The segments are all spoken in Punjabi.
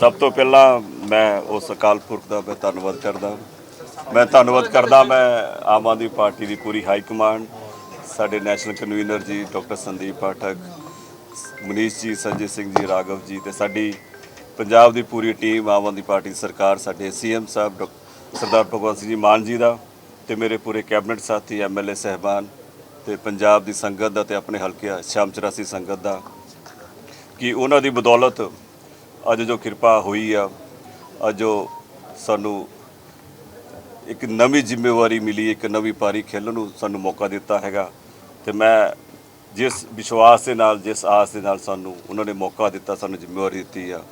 ਸਭ ਤੋਂ ਪਹਿਲਾਂ ਮੈਂ ਉਸ ਅਕਾਲ ਪੁਰਖ ਦਾ ਮੈਂ ਧੰਨਵਾਦ ਕਰਦਾ। ਮੈਂ ਧੰਨਵਾਦ ਕਰਦਾ ਮੈਂ ਆਮ ਆਦਮੀ ਪਾਰਟੀ ਦੀ ਪੂਰੀ ਹਾਈ ਕਮਾਂਡ, ਸਾਡੇ national convener ji doctor Sandeep Pathak, Manish ji, Sanjay Singh ji, Raghav ji ਤੇ ਸਾਡੀ ਪੰਜਾਬ ਦੀ ਪੂਰੀ ਟੀਮ, ਆਮ ਆਦਮੀ ਪਾਰਟੀ ਸਰਕਾਰ, ਸਾਡੇ ਸੀਐਮ ਸਾਹਿਬ, ਡਾਕ- ਸਰਦਾਰ ਭਗਵੰਤ ਸਿੰਘ ਜੀ ਮਾਨ ਜੀ ਦਾ ਤੇ ਮੇਰੇ ਪੂਰੇ ਕੈਬਨਿਟ ਸਾਥੀ ਐਮਐਲਏ ਸਹਿਬਾਨ ਤੇ ਪੰਜਾਬ ਦੀ ਸੰਗਤ ਦਾ ਤੇ ਆਪਣੇ ਹਲਕੇ ਸ਼ਾਮ 84 ਸੰਗਤ ਦਾ, ਕਿ ਉਹਨਾਂ ਦੀ ਬਦੌਲਤ ਅੱਜ ਜੋ ਕਿਰਪਾ ਹੋਈ ਆ, ਅੱਜ ਜੋ ਸਾਨੂੰ ਇੱਕ ਨਵੀਂ ਜ਼ਿੰਮੇਵਾਰੀ ਮਿਲੀ, ਇੱਕ ਨਵੀਂ ਪਾਰੀ ਖੇਲਣ ਨੂੰ ਸਾਨੂੰ ਮੌਕਾ ਦਿੱਤਾ ਹੈਗਾ। ਤੇ ਮੈਂ ਜਿਸ ਵਿਸ਼ਵਾਸ ਦੇ ਨਾਲ, ਜਿਸ ਆਸ ਦੇ ਨਾਲ ਸਾਨੂੰ ਉਹਨਾਂ ਨੇ ਮੌਕਾ ਦਿੱਤਾ, ਸਾਨੂੰ ਜ਼ਿੰਮੇਵਾਰੀ ਦਿੱਤੀ ਆ।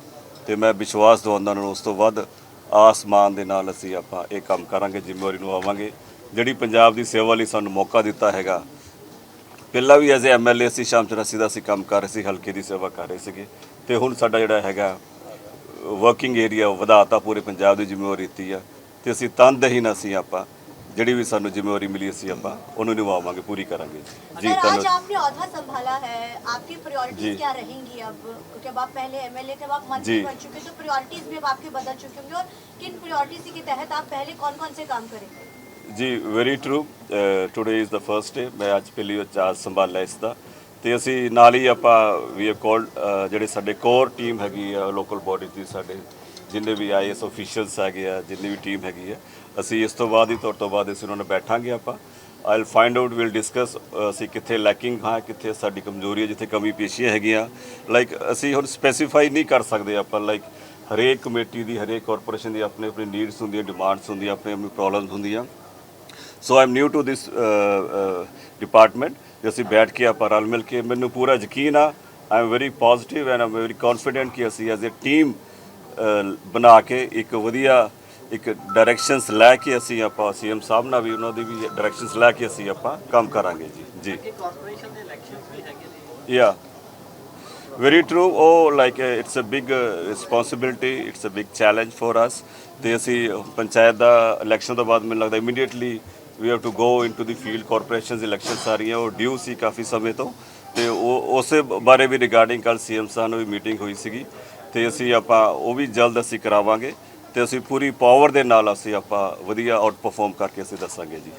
ਤੇ ਮੈਂ ਵਿਸ਼ਵਾਸ ਦਵਾਉਂਦਾ ਉਹਨਾਂ ਨੂੰ, ਉਸ ਤੋਂ ਵੱਧ ਆਸਮਾਨ ਦੇ ਨਾਲ ਅਸੀਂ ਆਪਾਂ ਇਹ ਕੰਮ ਕਰਾਂਗੇ, ਜ਼ਿੰਮੇਵਾਰੀ ਨੂੰ ਆਵਾਂਗੇ। ਜਿਹੜੀ ਪੰਜਾਬ ਦੀ ਸੇਵਾ ਲਈ ਸਾਨੂੰ ਮੌਕਾ ਦਿੱਤਾ ਹੈਗਾ ਪਹਿਲਾਂ ਵੀ ਐਜ਼ ਐ ਐਮਐਲਏ ਅਸੀਂ ਸ਼ਾਮ 84 ਦਾ ਅਸੀਂ ਕੰਮ ਕਰ ਰਹੇ ਸੀ ਹਲਕੇ ਦੀ ਸੇਵਾ ਕਰ ਰਹੇ ਸੀਗੇ ਤੇ ਹੁਣ ਸਾਡਾ ਜਿਹੜਾ ਹੈਗਾ ਵਰਕਿੰਗ ਏਰੀਆ ਵਧਾਤਾ ਪੂਰੇ ਪੰਜਾਬ ਦੀ ਜ਼ਿੰਮੇਵਾਰੀ ਦਿੱਤੀ ਆ ਤੇ ਅਸੀਂ ਤਨਦਹੀ ਨਾਲ ਅਸੀਂ ਆਪਾਂ ਜਿਹੜੀ ਵੀ ਸਾਨੂੰ ਜ਼ਿੰਮੇਵਾਰੀ ਮਿਲੀ ਅਸੀਂ ਆਪਾਂ ਉਹਨੂੰ ਨਿਭਾਵਾਂਗੇ ਪੂਰੀ ਕਰਾਂਗੇ ਜੀ अगर आज ਧੰਨਵਾਦ आपने औहदा संभाला है आपकी जी। प्रायोरिटीज क्या रहेंगी अब क्योंकि अब आप पहले एमएलए थे अब आप मंत्री जी। बन चुके हैं, तो प्रायोरिटीज भी अब आपके बदल चुके होंगे और किन प्रायोरिटीज के तहत आप पहले कौन कौन से काम करेंगे ਜੀ very true today is the first day ਮੈਂ ਅੱਜ ਪਹਿਲੀ ਵਾਰ ਚਾਰਜ ਸੰਭਾਲਿਆ ਇਸ ਦਾ ਤੇ ਅਸੀਂ ਨਾਲ ਹੀ ਆਪਾਂ ਵੀ ਕਾਲਡ ਜਿਹੜੇ ਸਾਡੇ ਕੋਰ ਟੀਮ ਹੈਗੀ ਆ ਲੋਕਲ ਬਾਡੀ ਦੀ ਸਾਡੇ, ਜਿੰਨੇ ਵੀ ਆਈਐਸ ਅਫੀਸ਼ੀਅਲਸ ਹੈਗੇ ਆ, ਜਿੰਨੀ ਵੀ ਟੀਮ ਹੈਗੀ ਆ, ਅਸੀਂ ਇਸ ਤੋਂ ਬਾਅਦ ਹੀ ਤੁਹਾਡੇ ਤੋਂ ਬਾਅਦ ਅਸੀਂ ਉਹਨਾਂ ਨਾਲ ਬੈਠਾਂਗੇ ਆਪਾਂ। I'll find out will discuss ਅਸੀਂ ਕਿੱਥੇ ਲੈਕਿੰਗ ਹਾਂ, ਕਿੱਥੇ ਸਾਡੀ ਕਮਜ਼ੋਰੀ ਹੈ ਜਿੱਥੇ ਕਮੀ ਪੇਸ਼ੀਆਂ ਹੈਗੀਆਂ। ਲਾਈਕ ਅਸੀਂ ਹੁਣ ਸਪੈਸੀਫਾਈ ਨਹੀਂ ਕਰ ਸਕਦੇ ਆਪਾਂ ਲਾਈਕ ਹਰੇਕ ਕਮੇਟੀ ਦੀ, ਹਰੇਕ ਕਾਰਪੋਰੇਸ਼ਨ ਦੀ ਆਪਣੇ ਆਪਣੀ ਨੀਡਸ ਹੁੰਦੀਆਂ ਡਿਮਾਂਡਸ ਹੁੰਦੀਆਂ ਆਪਣੇ ਆਪਣੀ ਪ੍ਰੋਬਲਮਸ ਹੁੰਦੀਆਂ। So I'm new to this department ਜੇ ਅਸੀਂ ਬੈਠ ਕੇ ਆਪਾਂ ਰਲ ਮਿਲ ਕੇ ਮੈਨੂੰ ਪੂਰਾ ਯਕੀਨ ਆ I am very positive and I'm very confident ਕਿ ਅਸੀਂ ਐਜ਼ ਅ ਟੀਮ ਬਣਾ ਕੇ ਇੱਕ ਵਧੀਆ ਇੱਕ ਡਾਇਰੈਕਸ਼ਨਸ ਲੈ ਕੇ ਅਸੀਂ ਆਪਾਂ ਸੀਐਮ ਸਾਹਿਬ ਨਾਲ ਵੀ ਉਹਨਾਂ ਦੀ ਵੀ ਡਾਇਰੈਕਸ਼ਨਸ ਲੈ ਕੇ ਅਸੀਂ ਆਪਾਂ ਕੰਮ ਕਰਾਂਗੇ ਜੀ ਜੀ ਕਾਰਪੋਰੇਸ਼ਨ ਦੇ ਇਲੈਕਸ਼ਨਸ ਵੀ ਹੈਗੇ ਨੇ Yeah. Very true. Oh, like uh, it's a big uh, responsibility. It's a big challenge for us. ਤੇ ਅਸੀਂ ਪੰਚਾਇਤ ਦਾ ਇਲੈਕਸ਼ਨ ਤੋਂ ਬਾਅਦ ਮੈਨੂੰ ਲੱਗਦਾ immediately we have to go into the field corporations elections ਆ ਰਹੀਆਂ ਉਹ ਡਿਊ ਸੀ ਕਾਫੀ ਸਮੇਂ ਤੋਂ ਤੇ ਉਹ ਉਸੇ ਬਾਰੇ ਵੀ ਰਿਗਾਰਡਿੰਗ ਕੱਲ ਸੀਐਮ ਸਾਹਿਬ ਨਾਲ ਵੀ ਮੀਟਿੰਗ ਹੋਈ ਸੀਗੀ ਤੇ ਅਸੀਂ ਆਪਾਂ ਉਹ ਵੀ ਜਲਦ ਅਸੀਂ ਕਰਾਵਾਂਗੇ ਤੇ ਅਸੀਂ ਪੂਰੀ ਪਾਵਰ ਦੇ ਨਾਲ ਅਸੀਂ ਆਪਾਂ ਵਧੀਆ ਆਊਟ ਪਰਫਾਰਮ ਕਰਕੇ ਅਸੀਂ ਦੱਸਾਂਗੇ ਜੀ